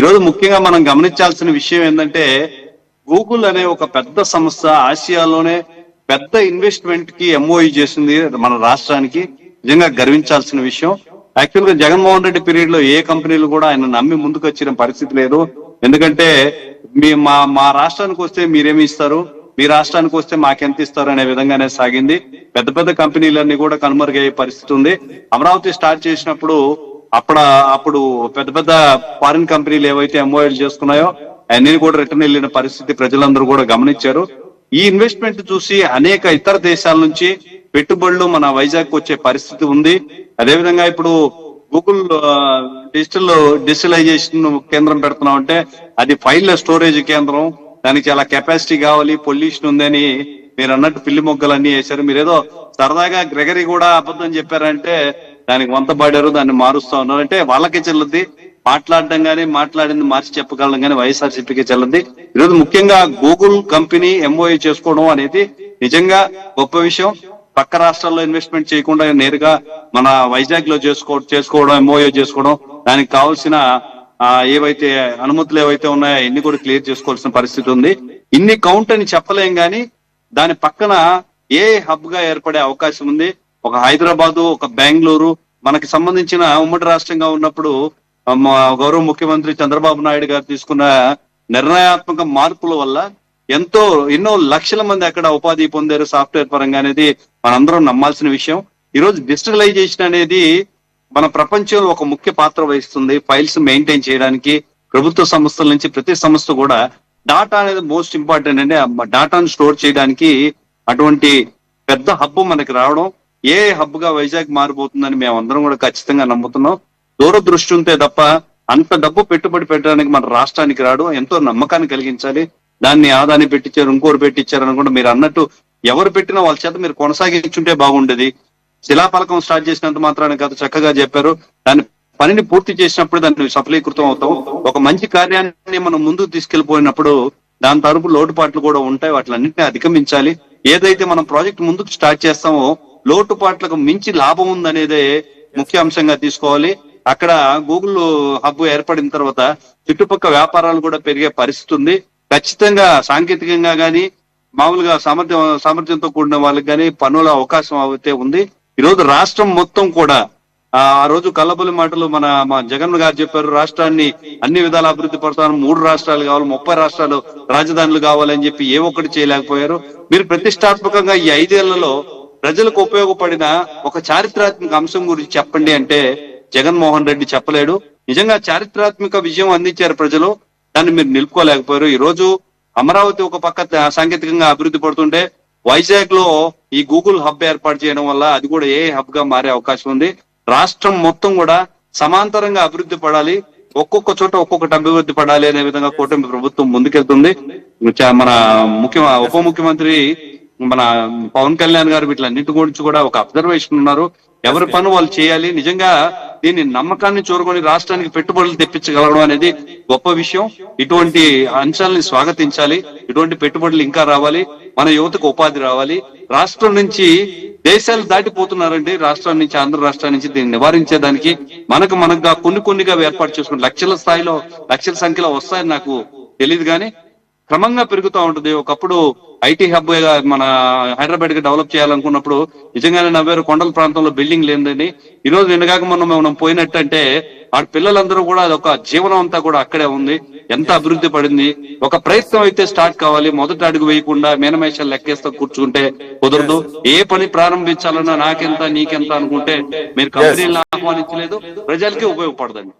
ఈరోజు ముఖ్యంగా మనం గమనించాల్సిన విషయం ఏంటంటే గూగుల్ అనే ఒక పెద్ద సంస్థ ఆసియాలోనే పెద్ద ఇన్వెస్ట్మెంట్కి ఎంఓఈ చేసింది మన రాష్ట్రానికి. నిజంగా గర్వించాల్సిన విషయం. యాక్చువల్గా జగన్మోహన్ రెడ్డి పీరియడ్లో ఏ కంపెనీలు కూడా ఆయన నమ్మి ముందుకు వచ్చిన పరిస్థితి లేదు. ఎందుకంటే మీ మా మా రాష్ట్రానికి వస్తే మీరేమి ఇస్తారు? మీ రాష్ట్రానికి వస్తే మాకెంత ఇస్తారు అనే విధంగానే సాగింది. పెద్ద పెద్ద కంపెనీలన్నీ కూడా కనుమరుగయ్యే పరిస్థితి ఉంది. అమరావతి స్టార్ట్ చేసినప్పుడు అప్పుడు అప్పుడు పెద్ద పెద్ద ఫారిన్ కంపెనీలు ఏవైతే ఎంఓఎల్ చేసుకున్నాయో అన్ని కూడా రిటర్న్ వెళ్ళిన పరిస్థితి ప్రజలందరూ కూడా గమనించారు. ఈ ఇన్వెస్ట్మెంట్ చూసి అనేక ఇతర దేశాల నుంచి పెట్టుబడులు మన వైజాగ్ వచ్చే పరిస్థితి ఉంది. అదేవిధంగా ఇప్పుడు గూగుల్ డిజిటల్ డిజిటలైజేషన్ కేంద్రం పెడుతున్నాం అంటే అది ఫైల్ స్టోరేజ్ కేంద్రం. దానికి చాలా కెపాసిటీ కావాలి పొల్యూషన్ ఉందని మీరు అన్నట్టు పిల్లి మొగ్గలన్నీ వేశారు. మీరేదో సరదాగా గ్రెగరీ కూడా అబద్ధం చెప్పారంటే దానికి వంత పాడారు దాన్ని మారుస్తా ఉన్నారు. అంటే వాళ్ళకే చెల్లుద్ది. మాట్లాడడం గానీ మాట్లాడింది మార్చి చెప్పగలం కానీ వైఎస్ఆర్సీపీకి చెల్లద్ది. ఈరోజు ముఖ్యంగా గూగుల్ కంపెనీ ఎంఓఏ చేసుకోవడం అనేది నిజంగా గొప్ప విషయం. పక్క రాష్ట్రాల్లో ఇన్వెస్ట్మెంట్ చేయకుండా నేరుగా మన వైజాగ్లో చేసుకో చేసుకోవడం ఎంఓఏ చేసుకోవడం దానికి కావాల్సిన ఏవైతే అనుమతులు ఏవైతే ఉన్నాయో ఇన్ని కూడా క్లియర్ చేసుకోవాల్సిన పరిస్థితి ఉంది. ఇన్ని కౌంట్ అని చెప్పలేం కానీ దాని పక్కన ఏ హబ్గా ఏర్పడే అవకాశం ఉంది. ఒక హైదరాబాదు ఒక బెంగళూరు మనకి సంబంధించిన ఉమ్మడి రాష్ట్రంగా ఉన్నప్పుడు గౌరవ ముఖ్యమంత్రి చంద్రబాబు నాయుడు గారు తీసుకున్న నిర్ణయాత్మక మార్పుల వల్ల ఎంతో ఎన్నో లక్షల మంది అక్కడ ఉపాధి పొందారు సాఫ్ట్వేర్ పరంగా అనేది మనందరం నమ్మాల్సిన విషయం. ఈరోజు డిజిటలైజేషన్ అనేది మన ప్రపంచంలో ఒక ముఖ్య పాత్ర వహిస్తుంది ఫైల్స్ మెయింటైన్ చేయడానికి. ప్రభుత్వ సంస్థల నుంచి ప్రతి సంస్థ కూడా డాటా అనేది మోస్ట్ ఇంపార్టెంట్ అండి. డాటాను స్టోర్ చేయడానికి అటువంటి పెద్ద హబ్బు మనకి రావడం ఏ హబ్గా వైజాగ్ మారిపోతుందని మేము అందరం కూడా ఖచ్చితంగా నమ్ముతున్నాం. దూరదృష్టి ఉంటే తప్ప అంత డబ్బు పెట్టుబడి పెట్టడానికి మన రాష్ట్రానికి రాడు. ఎంతో నమ్మకాన్ని కలిగించాలి. దాన్ని ఆదాన్ని పెట్టించారు ఇంకోరు పెట్టించారు అనుకుంటే మీరు అన్నట్టు ఎవరు పెట్టినా వాళ్ళ చేత మీరు కొనసాగించుంటే బాగుండేది. శిలాపలకం స్టార్ట్ చేసినంత మాత్రాన్ని కాదు చక్కగా చెప్పారు. దాని పనిని పూర్తి చేసినప్పుడు దాన్ని సఫలీకృతం అవుతాం. ఒక మంచి కార్యాన్ని మనం ముందుకు తీసుకెళ్ళిపోయినప్పుడు దాని తరపు లోటుపాట్లు కూడా ఉంటాయి. వాటిలన్నింటినీ అధిగమించాలి. ఏదైతే మనం ప్రాజెక్ట్ ముందుకు స్టార్ట్ చేస్తామో లోటుపాట్లకు మించి లాభం ఉందనేదే ముఖ్య అంశంగా తీసుకోవాలి. అక్కడ గూగుల్ హబ్ ఏర్పడిన తర్వాత చుట్టుపక్కల వ్యాపారాలు కూడా పెరిగే పరిస్థితి ఉంది. ఖచ్చితంగా సాంకేతికంగా గానీ మామూలుగా సామర్థ్యం సామర్థ్యంతో కూడిన వాళ్ళకి కానీ పనుల అవకాశం అయితే ఉంది. ఈ రోజు రాష్ట్రం మొత్తం కూడా ఆ రోజు కల్లబొల్లి మాటలు మన మా జగన్ గారు చెప్పారు రాష్ట్రాన్ని అన్ని విధాల అభివృద్ధి పడతాను మూడు రాష్ట్రాలు కావాలి ముప్పై రాష్ట్రాలు రాజధానులు కావాలని చెప్పి ఏ ఒక్కటి చేయలేకపోయారు. మీరు ప్రతిష్టాత్మకంగా ఈ ఐదేళ్ళలో ప్రజలకు ఉపయోగపడిన ఒక చారిత్రాత్మక అంశం గురించి చెప్పండి అంటే జగన్మోహన్ రెడ్డి చెప్పలేడు. నిజంగా చారిత్రాత్మక విజయం అందించారు ప్రజలు. దాన్ని మీరు నిలుపుకోలేకపోయారు. ఈ రోజు అమరావతి ఒక పక్క సాంకేతికంగా అభివృద్ధి పడుతుంటే వైజాగ్లో ఈ గూగుల్ హబ్ ఏర్పాటు చేయడం వల్ల అది కూడా ఏ హబ్గా మారే అవకాశం ఉంది. రాష్ట్రం మొత్తం కూడా సమాంతరంగా అభివృద్ధి పడాలి. ఒక్కొక్క చోట ఒక్కొక్కటి అభివృద్ధి పడాలి అనే విధంగా కూటమి ప్రభుత్వం ముందుకెళ్తుంది. మన ముఖ్య ఉప ముఖ్యమంత్రి మన పవన్ కళ్యాణ్ గారు వీటిలన్నింటి గురించి కూడా ఒక అబ్జర్వేషన్ ఉన్నారు. ఎవరి పని వాళ్ళు చేయాలి నిజంగా దీన్ని నమ్మకాన్ని చూరుకొని రాష్ట్రానికి పెట్టుబడులు తెప్పించగలగడం అనేది గొప్ప విషయం. ఇటువంటి అంశాలని స్వాగతించాలి. ఇటువంటి పెట్టుబడులు ఇంకా రావాలి. మన యువతకు ఉపాధి రావాలి. రాష్ట్రం నుంచి దేశాలు దాటిపోతున్నారండి. రాష్ట్రం నుంచి ఆంధ్ర రాష్ట్రం నుంచి దీన్ని నివారించేదానికి మనకు మనకుగా కొన్ని కొన్నిగా ఏర్పాటు చేసుకుని లక్షల స్థాయిలో లక్షల సంఖ్యలో వస్తాయని నాకు తెలియదు కానీ క్రమంగా పెరుగుతూ ఉంటుంది. ఒకప్పుడు ఐటీ హబ్గా మన హైదరాబాద్కి డెవలప్ చేయాలనుకున్నప్పుడు నిజంగానే నవ్వారు కొండల ప్రాంతంలో బిల్డింగ్ లేదని ఈ రోజు నిన్నగాక మనం మనం పోయినట్టంటే ఆ పిల్లలందరూ కూడా అదొక జీవనం అంతా కూడా అక్కడే ఉంది. ఎంత అభివృద్ధి పడింది. ఒక ప్రయత్నం అయితే స్టార్ట్ కావాలి. మొదటి అడుగు వేయకుండా మేనమేషాలు లెక్కేస్తూ కూర్చుంటే కుదరదు. ఏ పని ప్రారంభించాలన్నా నాకెంత నీకెంత అనుకుంటే మీరు కంపెనీలను ఆహ్వానించలేదు. ప్రజలకి ఉపయోగపడదండి.